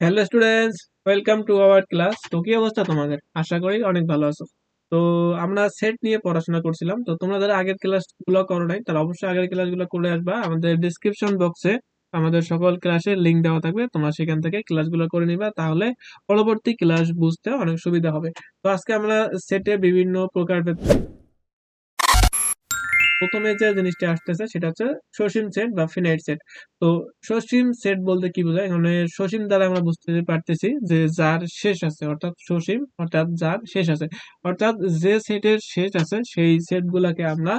Hello students welcome to our class তো কি অবস্থা তোমাদের? আশা করি অনেক ভালো আছো। তো আমরা সেট নিয়ে পড়াশোনা করছিলাম। তো তোমরা যারা আগের ক্লাসগুলো করো নাই, তারা অবশ্যই আগের ক্লাসগুলো করে আসবা। আমাদের ডিসক্রিপশন বক্সে আমাদের সকল ক্লাসের লিংক দেওয়া থাকবে। তোমরা সেখান থেকে ক্লাসগুলো করে নিবা। তাহলে পরবর্তী ক্লাস বুঝতে অনেক সুবিধা হবে। তো আজকে আমরা সেটে বিভিন্ন প্রকার প্রথমে যে জিনিসটা আসতেছে সেটা হচ্ছে সসীম সেট বা ফিনাইট সেট। তো সসীম সেট বলতে কি বোঝায়? এখানে সসীম দ্বারা আমরা বুঝতে পারতেছি যে যার শেষ আছে, অর্থাৎ সসীম, অর্থাৎ যার শেষ আছে। অর্থাৎ যে সেটের শেষ আছে, সেই সেট গুলাকে আমরা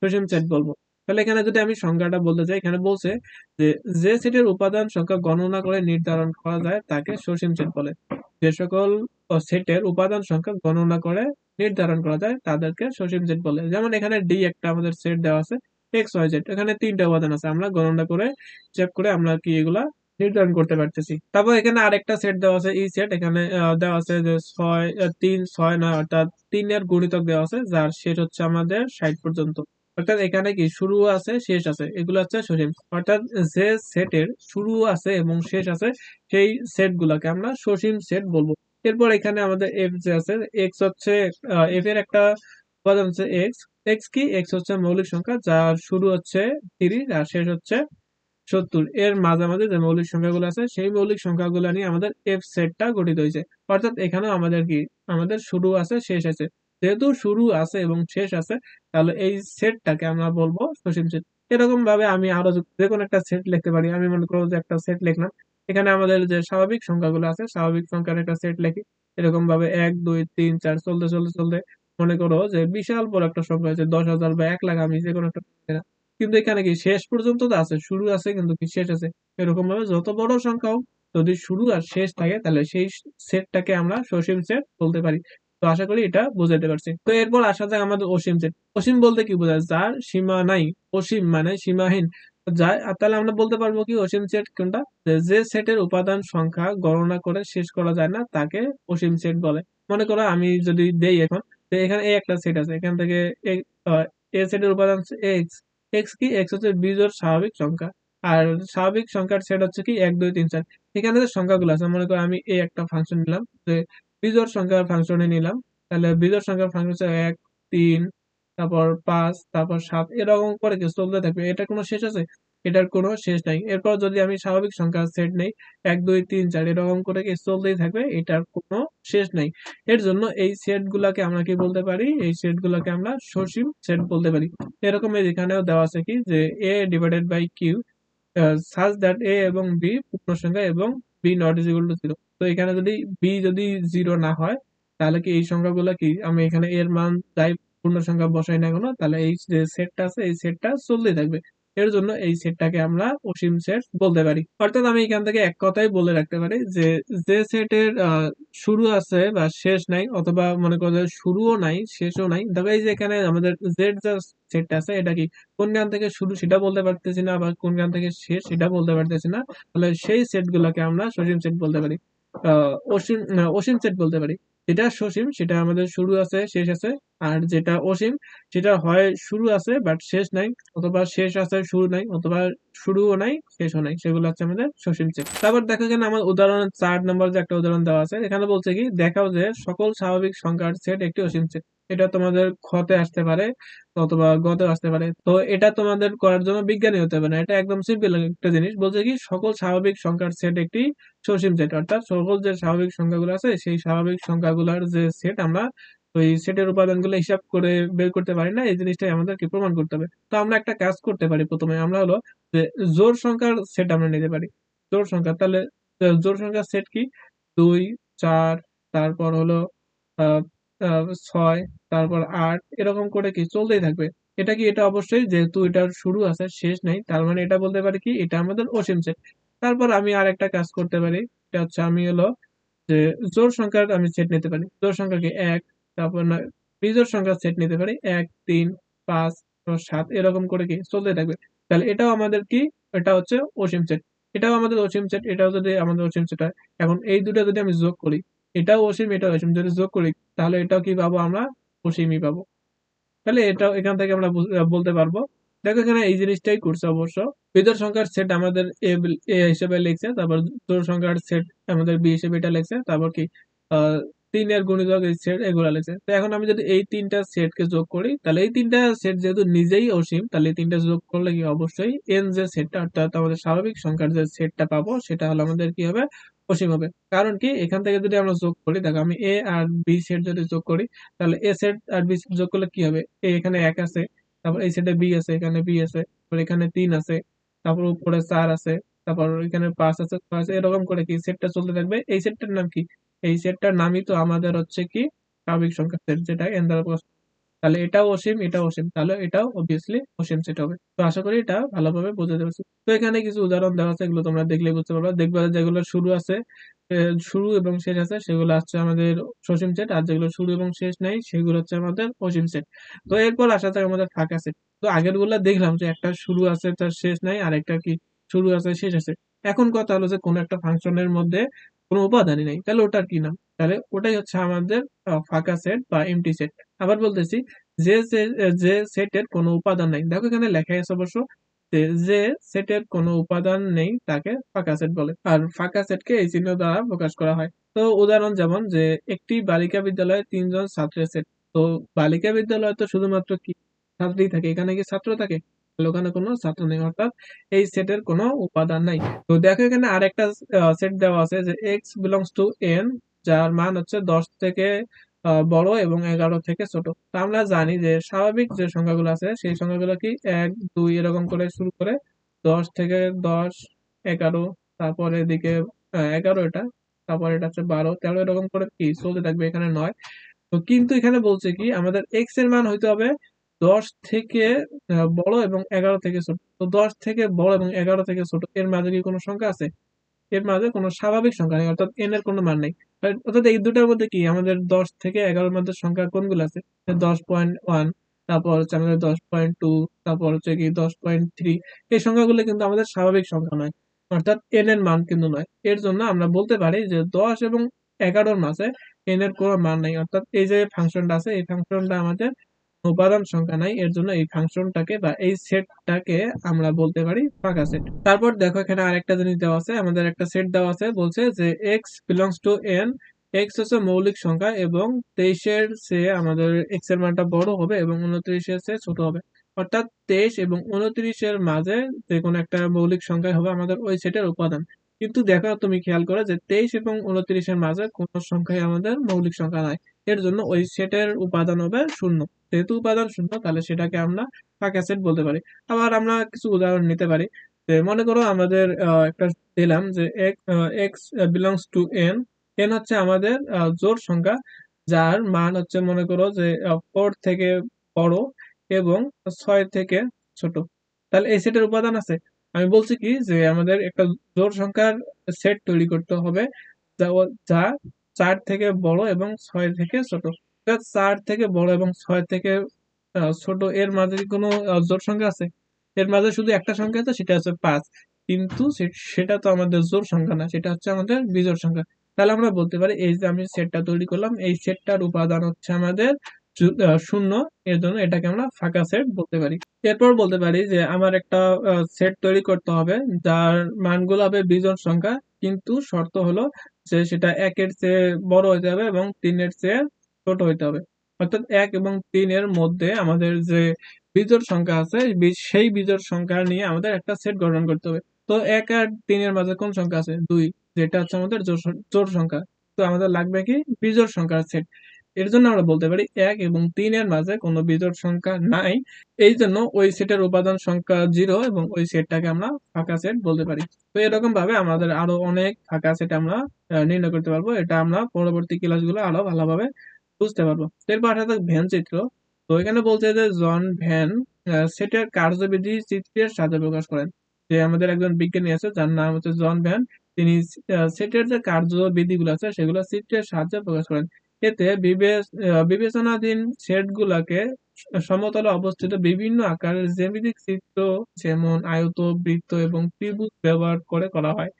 সসীম সেট বলব। তাহলে এখানে যদি আমি সংজ্ঞাটা বলতে চাই, এখানে বলছে যে যে সেটের উপাদান সংখ্যা গণনা করে নির্ধারণ করা যায়, তাকে সসীম সেট বলে। যে সকল সেটের উপাদান সংখ্যা গণনা করে নির্ধারণ করা যায়, তাদেরকে সসীম সেট বলে। যেমন এখানে ডি একটা আমাদের সেট দেওয়া আছে এক্স ওয়াই জেড এখানে তিনটা উপাদান আছে। আমরা গণনা করে, চেক করে আমরা কি এগুলা নির্ধারণ করতে পারতেছি। তারপর এখানে আরেকটা সেট দেওয়া আছে ই সেট, এখানে দেওয়া আছে যে ছয় তিন, ছয়, নয়, অর্থাৎ তিনের গুণিতক দেওয়া আছে, যার শেষ হচ্ছে আমাদের ষাট পর্যন্ত। অর্থাৎ এখানে কি শুরু আছে, শেষ আছে, এগুলো হচ্ছে সসীম অর্থাৎ যে সেটের শুরু আছে এবং শেষ আছে, সেই সেট গুলাকে আমরা সসীম সেট বলব। এরপর এখানে আমাদের এফ যে আছে এক্স হচ্ছে এফ এর একটা উপাদান হচ্ছে এক্স এক্স কি? এক্স হচ্ছে মৌলিক সংখ্যা, যার শুরু হচ্ছে তিরিশ আর শেষ হচ্ছে সত্তর। এর মাঝামাঝি যে মৌলিক সংখ্যাগুলো আছে, সেই মৌলিক সংখ্যাগুলো নিয়ে আমাদের এফ সেটটা গঠিত হয়েছে। অর্থাৎ এখানেও আমাদের কি? আমাদের শুরু আছে, শেষ আছে। যেহেতু শুরু আছে এবং শেষ আছে, তাহলে এই সেটটাকে আমরা বলব সসীম সেট। এরকম ভাবে আমি আরও যে কোনো একটা সেট লিখতে পারি। আমি মনে করব যে একটা সেট লিখলাম। এখানে আমাদের যে স্বাভাবিক সংখ্যাগুলো আছে, স্বাভাবিক সংখ্যার একটা সেট লিখি। এরকম ভাবে এক, দুই, তিন, চার, চলতে চলতে চলতে মনে করো যে বিশাল বড় একটা সংখ্যা আছে দশ হাজার বা এক লাখ, আমি যে কোনো একটা কিন্তু এখানে কি শেষ পর্যন্ত তো আছে, শুরু আছে কিন্তু কি শেষ আছে? এরকম ভাবে যত বড় সংখ্যা হোক, যদি শুরু আর শেষ থাকে, তাহলে সেই সেটটাকে আমরা সসীম সেট বলতে পারি। তো আশা করি এটা বুঝাতে পারছি। তো এরপর আসা যাক আমাদের অসীম সেট অসীম বলতে কি বোঝায়? যার সীমা নাই। অসীম মানে সীমাহীন। যাই তাহলে আমরা বলতে পারব কি অসীম সেট কোনটা? যে সেটের উপাদান সংখ্যা গণনা করে শেষ করা যায় না, তাকে অসীম সেট বলে। মনে করো আমি যদি দেই এখন এখানে এই একটা সেট আছে। এখান থেকে এ সেটের উপাদান এক্স এক্স কি? এক্স হচ্ছে বিজোড় স্বাভাবিক সংখ্যা। আর স্বাভাবিক সংখ্যার সেট হচ্ছে কি? এক, দুই, তিন, চার। এখানে যে সংখ্যাগুলো আছে, মনে করো আমি এই একটা ফাংশন নিলাম, যে বিজোড় সংখ্যার ফাংশনে নিলাম। তাহলে বিজোড় সংখ্যার ফাংশন এক, তিন, তারপর পাঁচ, তারপর সাত, এরকম করে কিছু চলতে থাকবে। এটা কোনো শেষ আছে? এটার কোনো শেষ নাই। এরপর যদি আমি স্বাভাবিক সংখ্যার সেট নেই, এক, দুই, তিন, চার, এরকম করে কি চলতেই থাকবে, এটার কোনো শেষ নাই। এর জন্য এই সেট গুলাকে আমরা কি বলতে পারি? এই সেট গুলাকে আমরা সসীম সেট বলতে পারি। এরকম এখানেও দেওয়া আছে কি? যে A divided by Q such that A এবং বি পূর্ণ সংখ্যা এবং B not is equal to zero তো এখানে যদি বি যদি জিরো না হয়, তাহলে কি এই সংখ্যাগুলো কি? আমি এখানে এর মান যাই পূর্ণ সংখ্যা বসাই না কেন, তাহলে এই যে সেটটা আছে, এই সেটটা চলতেই থাকবে। এর জন্য এই সেটটাকে আমরা অসীম সেট বলতে পারি। অর্থাৎ আমি এখান থেকে এক কথাই বলে রাখতে পারি যে যে সেটের শুরু আছে বা শেষ নাই অথবা মনে করো শুরুও নাই, শেষও নাই দেখো এই যে এখানে আমাদের জেড যে সেটটা আছে, এটা কি কোন গান থেকে শুরু সেটা বলতে পারতেছি না বা কোন গান থেকে শেষ সেটা বলতে পারতেছি না, তাহলে সেই সেট গুলাকে আমরা সসীম সেট বলতে পারি। অসীম অসীম সেট বলতে পারি। যেটা সসীম, সেটা আমাদের শুরু আছে, শেষ আছে। আর যেটা অসীম, সেটা হয় শুরু আছে বাট শেষ নাই, অথবা শেষ আছে, শুরু নাই, অথবা শুরুও নাই, শেষও নাই, সেগুলো হচ্ছে আমাদের সসীম চেক। তারপর দেখো এখানে আমার উদাহরণ চার নম্বর যে একটা উদাহরণ দেওয়া আছে, এখানে বলছে কি, দেখাও যে সকল স্বাভাবিক সংখ্যার সেট একটি অসীম সেট এটা তোমাদের খতে আসতে পারে অথবা গতে আসতে পারে। তো এটা তোমাদের করার জন্য বিজ্ঞানী হতে হবে না। এটা একদম সিম্পল একটা জিনিস। বলছে কি, সকল স্বাভাবিক সংখ্যার সেট একটি সসীম সেট অর্থাৎ সকল যে স্বাভাবিক সংখ্যাগুলো আছে, সেই স্বাভাবিক সংখ্যাগুলোর যে সেট আমরা, ওই সেটের উপাদানগুলো হিসাব করে বের করতে পারি না। এই জিনিসটাই আমাদেরকে প্রমাণ করতে হবে। তো আমরা একটা কাজ করতে পারি প্রথমে। আমরা হলো যে জোর সংখ্যার সেট আমরা নিতে পারি। জোর সংখ্যা। তাহলে জোর সংখ্যার সেট কি? দুই, চার, তারপর হলো ছয়, তারপর আট, এরকম করে কি চলতেই থাকবে। এটা কি, এটা অবশ্যই যেহেতু এটার শুরু আছে, শেষ নাই, তার মানে এটা বলতে পারি কি, এটা আমাদের অসীম সেট তারপর আমি আর একটা কাজ করতে পারি, এটা হচ্ছে আমি হলো যে জোড় সংখ্যার আমি সেট নিতে পারি। জোড় সংখ্যা কি, এক, তারপর না বিজোড় সংখ্যার সেট নিতে পারি, এক, তিন, পাঁচ সাত, এরকম করে কি চলতে থাকবে। তাহলে এটাও আমাদের কি, এটা হচ্ছে অসীম সেট এটাও আমাদের অসীম সেট এটাও যদি আমাদের অসীম সেট হয়, এখন এই দুটো যদি আমি যোগ করি এটাও অসীম এটাও অসীম যদি যোগ করি, তাহলে এটাও কি পাবো আমরা? অসীমই পাবো। তাহলে এটাও এখান থেকে আমরা বলতে পারব। দেখো এখানে এই জিনিসটাই করছে অবশ্য। বিদর সংখ্যার সেট আমাদের এ হিসেবে লিখছে, তারপর দূর সংখ্যার সেট আমাদের বি হিসেবে এটা লিখছে। তারপর কি? তিনের গুণিতক এই সেট এগুলো লিখছে। তো এখন আমি যদি এই তিনটা সেটকে যোগ করি, তাহলে এই তিনটা সেট যেহেতু নিজেই অসীম, তাহলে এই তিনটা যোগ করলে কি অবশ্যই এন যে সেটটা অর্থাৎ আমাদের স্বাভাবিক সংখ্যার যে সেটটা পাবো, সেটা হলো আমাদের কি হবে? অসীম হবে। কারণ কি? এখান থেকে যদি আমরা যোগ করি, দেখো আমি এ আর বি সেট যদি যোগ করি, তাহলে এ সেট আর বি সেট যোগ করলে কি হবে? এ এখানে এক আছে, তারপর এই সেটে বি আছে, এখানে বি আছে এখানে তিন আছে, তারপর উপরে চার আছে, তারপর এখানে পাঁচ আছে আছে এরকম করে কি সেটটা চলতে থাকবে? এই সেটটার নাম কি? এই সেটটার নামই তো আমাদের হচ্ছে কি স্বাভাবিক সংখ্যা সেট যেটা এন দ্বারা প্রকাশ তাহলে এটাও অসীম এটাও অসীম। তাহলে এটাও অবভিয়াসলি অসীম সেট হবে। তো আশা করি এটা ভালোভাবে বোঝাতে পারছি তো এখানে কিছু উদাহরণ দেওয়া আছে, এগুলো তোমরা দেখলে বুঝতে পারবে। দেখবে যেগুলো শুরু আছে শুরু এবং শেষ আছে, সেগুলো হচ্ছে আমাদের সসীম সেট, আর যেগুলো শুরু এবং শেষ নাই, সেগুলো হচ্ছে আমাদের অসীম সেট। তো এরপর আসা যাক আমাদের ফাঁকা সেট। তো আগেরগুলা দেখলাম যে একটা শুরু আছে, তার শেষ নাই আর একটা কি শুরু আছে, শেষ আছে। এখন কথা হলো যে কোনো একটা ফাংশনের মধ্যে কোনো উপাদানই নেই। তাহলে ওটার কি নাম? তাহলে ওটাই হচ্ছে আমাদের ফাঁকা সেট বা এমটি সেট আবার বলতেছি, যে যে সেটের কোনো উপাদান নাই। দেখো এখানে লেখা আছে অবশ্য যে সেটের কোনো উপাদান নেই তাকে ফাঁকা সেট বলে। আর ফাঁকা সেটকে এই চিহ্ন দ্বারা প্রকাশ করা হয়। তো উদাহরণ যেমন যে, একটি বালিকা বিদ্যালয়ে তিনজন ছাত্রের সেট তো বালিকা বিদ্যালয়ে তো শুধুমাত্র কি? ছাত্রী থাকে। এখানে কি ছাত্র থাকে? ওখানে কোনো ছাত্র নেই, অর্থাৎ এই সেটের কোনো উপাদান নাই। তো দেখো এখানে আরেকটা সেট দেওয়া আছে যে এক্স বিলংস টু এন যার মান হচ্ছে দশ থেকে বড় এবং এগারো থেকে ছোট। তো আমরা জানি যে স্বাভাবিক যে সংখ্যাগুলো আছে, সেই সংখ্যাগুলো কি এক, দুই এরকম করে শুরু করে দশ থেকে দশ, এগারো, তারপরে এদিকে এগারো এটা, তারপর এটা হচ্ছে বারো, তেরো এরকম করে কি চলতে থাকবে এখানে নয়। তো কিন্তু এখানে বলছে কি, আমাদের এক্সের মান হইতে হবে দশ থেকে বড় এবং এগারো থেকে ছোট। তো দশ থেকে বড় এবং এগারো থেকে ছোট, এর মাঝে কি কোনো সংখ্যা আছে? এর মাঝে কোনো স্বাভাবিক সংখ্যা নেই, অর্থাৎ এন এর কোনো মান নেই। অর্থাৎ এই দুটার মধ্যে কি? আমাদের দশ থেকে এগারোর মধ্যে সংখ্যা কোনগুলো আছে? দশ পয়েন্ট ওয়ান তারপর হচ্ছে আমাদের দশ পয়েন্ট টু তারপর হচ্ছে কি দশ পয়েন্ট থ্রি এই সংখ্যাগুলো কিন্তু আমাদের স্বাভাবিক সংখ্যা নয়, অর্থাৎ এন এর মান কিন্তু নয়। এর জন্য আমরা বলতে পারি যে দশ এবং এগারোর মাঝে এন এর কোনো মান নেই, অর্থাৎ এই যে ফাংশনটা আছে, এই ফাংশনটা আমাদের উপাদান সংখ্যা নাই, এর জন্য এই ফাংশনটাকে বা এই সেটটাকে আমরা বলতে পারি ফাঁকা সেট। তারপর দেখো এখানে আরেকটা জিনিস দেওয়া আছে, আমাদের একটা সেট দেওয়া আছে, বলছে যে X belongs to N X হচ্ছে মৌলিক সংখ্যা এবং তেইশের চেয়ে আমাদের এক্সের মানটা বড় হবে এবং উনত্রিশের চেয়ে ছোট হবে। অর্থাৎ তেইশ এবং উনত্রিশের মাঝে যে কোনো একটা মৌলিক সংখ্যা হবে আমাদের ওই সেটের উপাদান। কিন্তু দেখো তুমি খেয়াল করো যে তেইশ এবং উনত্রিশের মাঝে কোনো সংখ্যাই আমাদের মৌলিক সংখ্যা নাই। এর জন্য ওই সেটের উপাদান হবে শূন্য। যেহেতু উপাদান শূন্য, তাহলে সেটাকে আমরা ফাঁকা সেট বলতে পারি। আবার আমরা কিছু উদাহরণ নিতে পারি। মনে করো আমাদের একটা দিলাম যে X belongs to N N হচ্ছে আমাদের জোড় সংখ্যা, যার মান হচ্ছে মনে করো যে ফোর থেকে বড় এবং ছয় থেকে ছোট। তাহলে এই সেটের উপাদান আছে। আমি বলছি কি যে আমাদের একটা জোর সংখ্যার সেট তৈরি করতে হবে যা চার থেকে বড় এবং ছয় থেকে ছোট। চার থেকে বড় এবং ছয় থেকে ছোট এর মাঝে কোনো জোড় সংখ্যা আছে? এর মাঝে শুধু একটা সংখ্যা আছে, সেটা হচ্ছে পাঁচ। কিন্তু সেটা তো আমাদের জোর সংখ্যা না, সেটা হচ্ছে আমাদের বিজোড় সংখ্যা। তাহলে আমরা বলতে পারি, এই যে আমি সেটটা তৈরি করলাম, এই সেটটার উপাদান হচ্ছে আমাদের শূন্য। এর জন্য এটাকে আমরা ফাঁকা সেট বলতে পারি। এরপর বলতে পারি যে আমার একটা সেট তৈরি করতে হবে, যার মানগুলো হবে বিজোড় সংখ্যা। কিন্তু শর্ত হলো যে সেটা একের চেয়ে বড় হতে হবে এবং তিনের চেয়ে ছোট হইতে হবে। অর্থাৎ এক এবং তিনের মধ্যে আমাদের যে বিজোর সংখ্যা আছে সেই বিজোর সংখ্যা নিয়ে আমাদের একটা সেট গঠন করতে হবে। তো এক আর তিনের মাঝে কোন সংখ্যা আছে? দুই, যেটা হচ্ছে আমাদের জোড় সংখ্যা। তো আমাদের লাগবে কি? বিজোর সংখ্যার সেট। এর জন্য আমরা বলতে পারি এক এবং তিনের মাঝে কোনো বিজোড় সংখ্যা নাই। এই জন্য ওই সেটের উপাদান সংখ্যা জিরো এবং ওই সেটটাকে আমরা ফাঁকা সেট বলতে পারি। তো এরকম ভাবে আমাদের আরও অনেক ফাঁকা সেট আমরা নির্ণয় করতে পারব। এটা আমরা পরবর্তী ক্লাসগুলো আরও ভালোভাবে বুঝতে পারব। এরপর আসা যাক ভ্যান চিত্র। তো এখানে বলছে যে জন ভ্যান সেটের কার্যবিধি চিত্রের সাহায্যে প্রকাশ করেন। যে আমাদের একজন বিজ্ঞানী আছে, যার নাম হচ্ছে জন ভ্যান। তিনি সেটের যে কার্যবিধিগুলো আছে, সেগুলো চিত্রের সাহায্যে প্রকাশ করেন। এতে বিবেচনাধীন সেটগুলোকে সমতলে অবস্থিত বিভিন্ন আকারের জ্যামিতিক চিত্র যেমন আয়ত, বৃত্ত এবং ত্রিভুজ ব্যবহার করে করা হয়।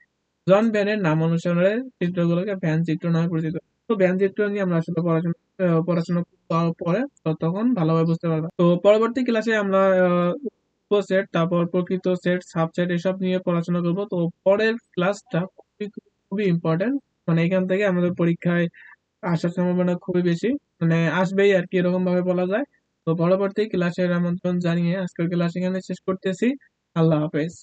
জন ভ্যানের নাম অনুসারে চিত্রগুলোকে ভ্যান চিত্র নামে পরিচিত। তো ভ্যান চিত্র নিয়ে আমরা আসলে পড়াশোনা পড়াশোনা করার পরে তখন ভালোভাবে বুঝতে পারব তো পরবর্তী ক্লাসে আমরা সেট তারপর প্রকৃত সেট সাবসেট এসব নিয়ে পড়াশোনা করব। তো পরের ক্লাসটা খুবই খুবই ইম্পর্টেন্ট মানে এখান থেকে আমাদের পরীক্ষায় আসার সম্ভাবনা খুবই বেশি। মানে আসবেই আর কি এরকম ভাবে বলা যায়। তো পরবর্তী ক্লাসের আমন্ত্রণ জানিয়ে আজকের ক্লাস এখানে শেষ করতেছি। আল্লাহ হাফেজ।